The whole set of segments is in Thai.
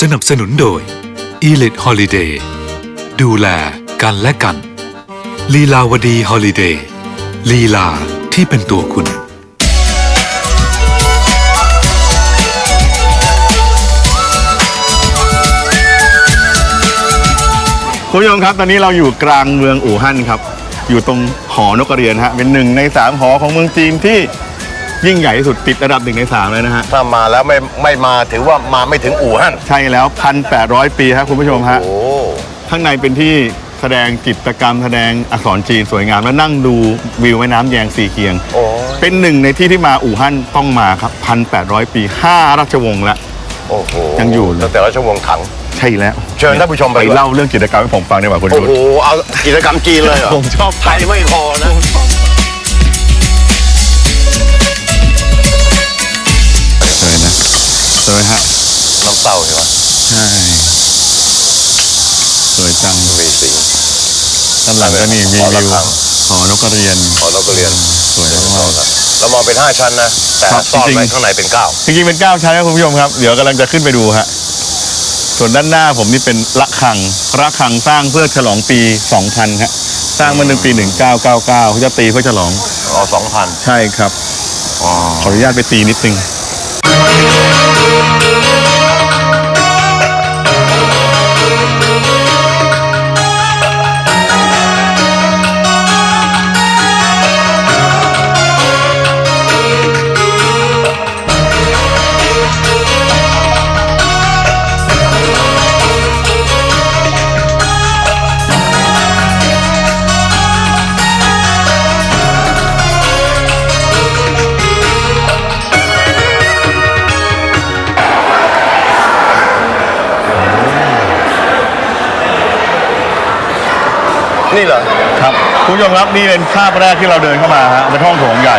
สนับสนุนโดย e l i t Holiday ดูแลกันและกัน ลีลาวดีฮอลิเดย์ลีลาที่เป็นตัวคุณ คุณผู้ชมครับ ตอนนี้เราอยู่กลางเมืองอู่ฮั่นครับ อยู่ตรงหอนกกระเรียนฮะเป็นหนึ่งในสามหอของเมืองจีนที่ยิ่งใหญ่ที่สุดติดระดับหนึ่งในสามเลยนะฮะ ถ้ามาแล้วไม่ไม่มาถือว่ามาไม่ถึงอู่ฮั่นใช่แล้ว 1,800 ปีครับคุณผู้ชมฮะ โอ้ ข้างในเป็นที่แสดงจิตรกรรมแสดงอักษรจีนสวยงาม และนั่งดูวิวแม่น้ำแยงสีเคียง โอ้เป็นหนึ่งในที่ที่มาอู่ฮั่นต้องมาครับ 1,800 ปี 5 ราชวงศ์ละ โอ้โหยังอยู่เลย ตั้งแต่ราชวงศ์ถัง ใช่แล้ว เชิญท่านผู้ชมไปไปเล่าเรื่องจิตรกรรมให้ผมฟังดีกว่าคุณโอ้ยุทธโหเอากิจกรรมจีนเลยเหรอผมชอบ ไทยไม่พอนะเลยนะสวยฮะน้ำเต้าใช่ไหมใช่สวยจังมีสี ด้านหลังก็นี่มีหอระวิวฆัง หอนกกระเรียน ขอนกกระเรียนสวยมากแล้วมองเป็นห้าชั้นนะ แต่ครับซ่อนจริงๆ ไว้ข้างในเป็นเก้าจริงๆเป็น9ชั้นครับคุณผู้ชมครับ เดี๋ยวกำลังจะขึ้นไปดูฮะ ส่วนด้านหน้าผมนี่เป็นระฆังระฆังสร้างเพื่อฉลองปี 2000ฮะสร้างเมื่อในปี 1999เขาจะตีเพื่อฉลองเอาสองพันใช่ครับขออนุญาตไปตีนิดนึง นี่เหรอ ครับคุณผู้ชมครับนี่เป็นภาพแรกที่เราเดินเข้ามาฮะเป็นห้องโถงใหญ่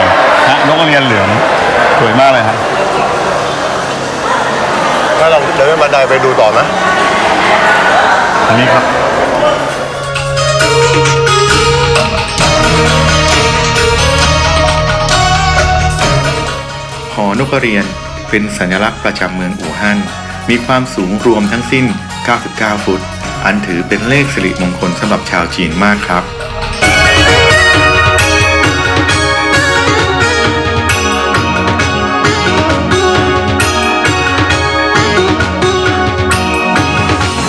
ฮะนกกระเรียนเหลืองสวยมากเลยฮะถ้าเราเดินขึ้นบันไดไปดูต่อไหมอันนี้ครับหอนกกระเรียนเป็นสัญลักษณ์ประจำเมืองอู่ฮั่นมีความสูงรวมทั้งสิ้น 99 ฟุต อันถือเป็นเลขสิริมงคลสำหรับชาวจีนมากครับ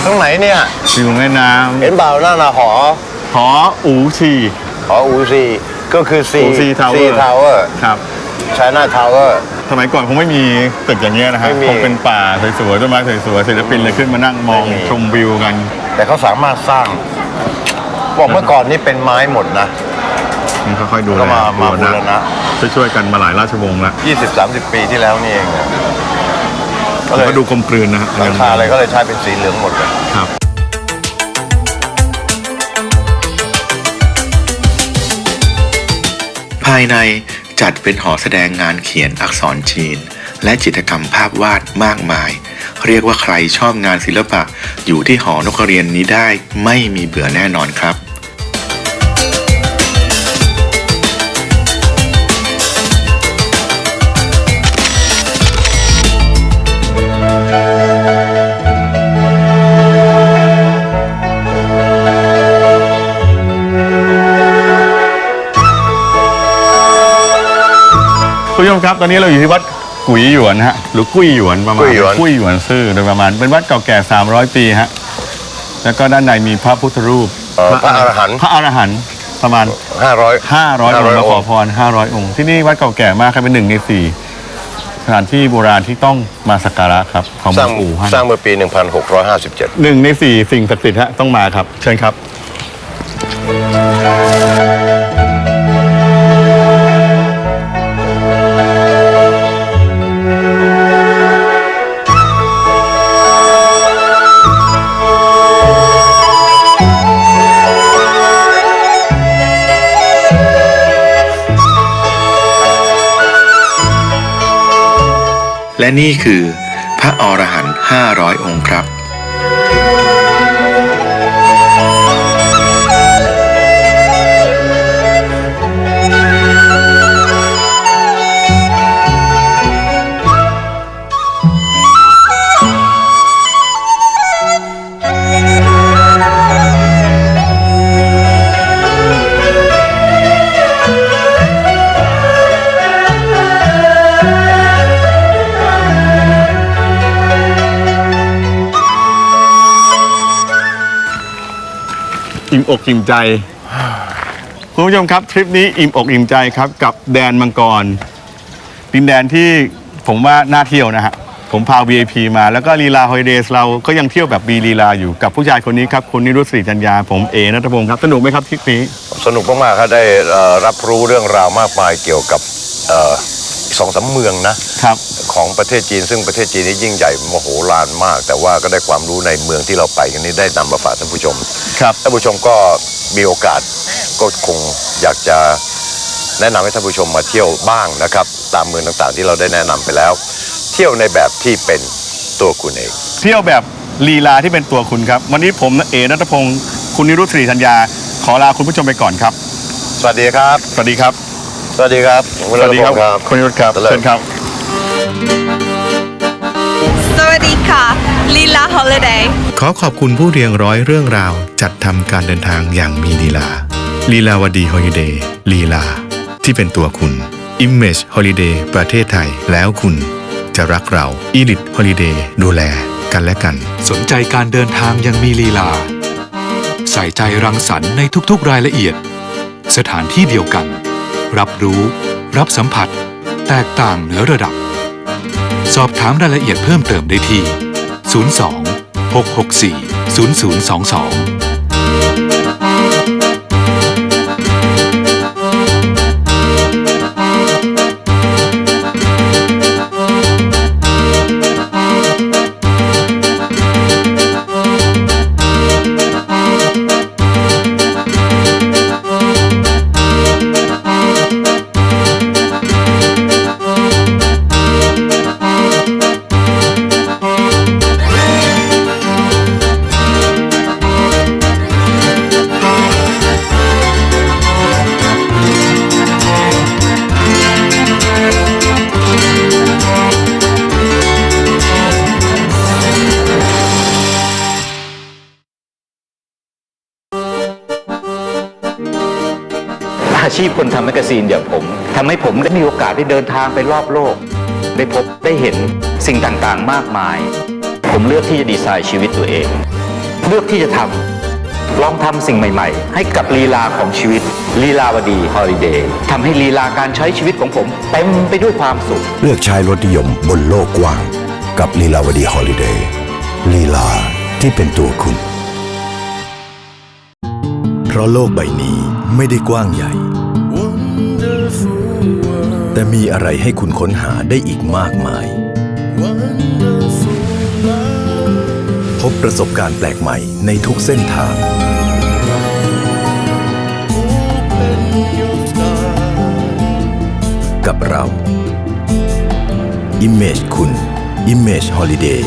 ข้างไหนเนี่ยวิวแม่น้เห็นเปล่าหน้าหนาหอำหออูชี หออูซีก็คือซี อูซีทาวเวอซีร์ทาวเวอร์ครับ ชน่าทาวเวอร์ สมัยก่อนคงไม่มีตึกอย่างเงี้ยนะฮะไม่มีคงเป็นป่าสวยๆต้นไม้สวยๆศิลปินเลยขึ้นมานั่งมองไม่มี ชมวิวกัน แต่เขาสามารถสร้างบอกเมื่อก่อนนี่เป็นไม้หมดนะ นี่ค่อยๆดูก็มาแลมาบูรณะ ช่วยๆกันมาหลายราชวงศ์แล้ว20-30ปีที่แล้วนี่เองอะก็เลยก็ดูกลมกลืนนะฮะหลังคาอะไรก็เลยใช้เป็นสีเหลืองหมดเลยครับภายในจัดเป็นหอแสดงงานเขียนอักษรจีน และจิตรกรรมภาพวาดมากมาย เรียกว่าใครชอบงานศิลปะ อยู่ที่หอนกกระเรียนนี้ได้ไม่มีเบื่อแน่นอนครับคุณผู้ชมครับ ตอนนี้เราอยู่ที่วัด กุยหยวนฮะหรือกุ้ยหยวนประมาณกุ้ยหยวน กุ้ยหยวนซื่อโดยประมาณเป็นวัดเก่าแก่ 300 ปีฮะแล้วก็ด้านในมีพระพุทธรูปเอ่อพระอรหันต์พระอรหันต์ประมาณ500 500 องค์มา500ขอพร 500 องค์ ที่นี่วัดเก่าแก่มากครับเป็นหนึ่งในสี่สถานที่โบราณที่ต้องมาสักการะครับของสหลร้าวงงปู่ฮั่นสร้างเมื่อปี 1657 หนึ่งในสี่สิ่งศักดิ์สิทธิ์ฮะต้องมาครับ เชิญครับ และนี่คือพระอรหันต์500 องค์ครับ อิ่มอกอิ่มใจ คุณผู้ชมครับทริปนี้อิ่มอกอิ่มใจครับ กับแดนมังกร ดินแดนที่ผมว่าน่าเที่ยวนะฮะ ผมพา VIP มาแล้วก็ลีลาฮอยเดย์เราก็ยังเที่ยวแบบมีลีลาอยู่กับผู้ชายคนนี้ครับคุณนิรุตศรีจัญญาผมเอนัทพงศ์ครับสนุกไหมครับทริปนี้ สนุกมากๆครับได้เอ่อรับรู้เรื่องราวมากมายเกี่ยวกับเอ่อ สองสามเมืองนะครับ ของประเทศจีน ซึ่งประเทศจีนนี่ยิ่งใหญ่มโหฬารมาก แต่ว่าก็ได้ความรู้ในเมืองที่เราไปกันนี้ได้นำมาฝากท่านผู้ชมครับท่านผู้ชมก็มีโอกาสก็คงอยากจะแนะนำให้ท่านผู้ชมมาเที่ยวบ้างนะครับ ตามเมืองต่างๆ ที่เราได้แนะนำไปแล้ว เที่ยวในแบบที่เป็นตัวคุณเอง เที่ยวแบบลีลาที่เป็นตัวคุณครับ วันนี้ผมเอนัทพงศ์คุณนิรุตศรีธัญญาขอลาคุณผู้ชมไปก่อนครับ สวัสดีครับ สวัสดีครับ สวัสดีครับสวัสดีครับคุณนิรุตครับเจริญเชิญครับ สวัสดีค่ะลีลาฮอลิเดย์ขอขอบคุณผู้เรียงร้อยเรื่องราว จัดทำการเดินทางอย่างมีลีลาลีลาวดีฮอลิเดย์ลีลา ที่เป็นตัวคุณ Image Holiday ประเทศไทยแล้วคุณจะรักเรา e l i t Holiday ดูแลกันและกัน สนใจการเดินทางยังมีลีลา ใส่ใจรังสรรค์ในทุกๆรายละเอียด สถานที่เดียวกัน รับรู้ รับสัมผัส แตกต่างเหนือระดับ สอบถามรายละเอียดเพิ่มเติมได้ที่ 02 664 0022 ชีพคนทำแมกกาซีนอย่างผมทำให้ผมได้มีโอกาสได้เดินทางไปรอบโลก ได้พบได้เห็นสิ่งต่างๆ มากมาย ผมเลือกที่จะดีไซน์ชีวิตตัวเอง เลือกที่จะทำลองทำสิ่งใหม่ ๆ ให้กับลีลาของชีวิตลีลาวดีฮอลิเดย์ทำให้ลีลาการใช้ชีวิตของผมเต็มไปด้วยความสุข เลือกใช้รถนิยมบนโลกกว้าง กับลีลาวดีฮอลิเดย์ลีลาที่เป็นตัวคุณเพราะโลกใบนี้ไม่ได้กว้างใหญ่ แต่มีอะไรให้คุณค้นหาได้อีกมากมาย พบประสบการณ์แปลกใหม่ในทุกเส้นทาง กับเรา Image คุณ Image Holiday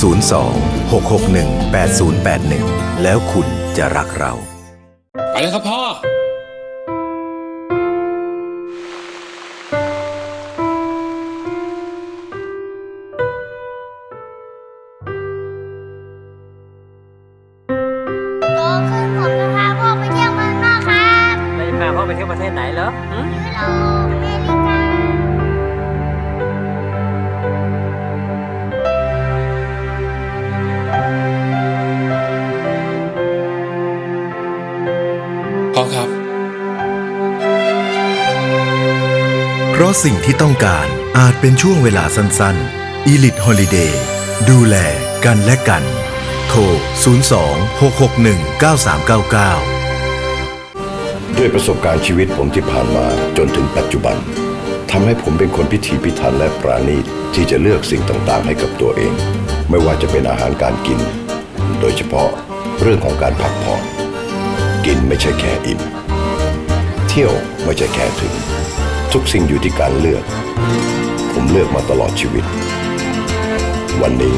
02 661 8081 แล้วคุณจะรักเรา ไปเลยครับพ่อ พ่อครับ เพราะสิ่งที่ต้องการอาจเป็นช่วงเวลาสั้นๆ Elite Holiday ดูแลกันและกัน โทร 02 661 9399 ด้วยประสบการณ์ชีวิตผมที่ผ่านมาจนถึงปัจจุบันทำให้ผมเป็นคนพิถีพิถันและปราณีตที่จะเลือกสิ่งต่างๆ ให้กับตัวเอง ไม่ว่าจะเป็นอาหารการกิน โดยเฉพาะเรื่องของการพักผ่อน กินไม่ใช่แค่อิ่ม เที่ยวไม่ใช่แค่ถึง ทุกสิ่งอยู่ที่การเลือก ผมเลือกมาตลอดชีวิต วันนี้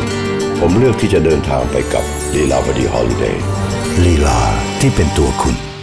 ผมเลือกที่จะเดินทางไปกับลีลาวดีฮอลิเดย์ลีลาที่เป็นตัวคุณ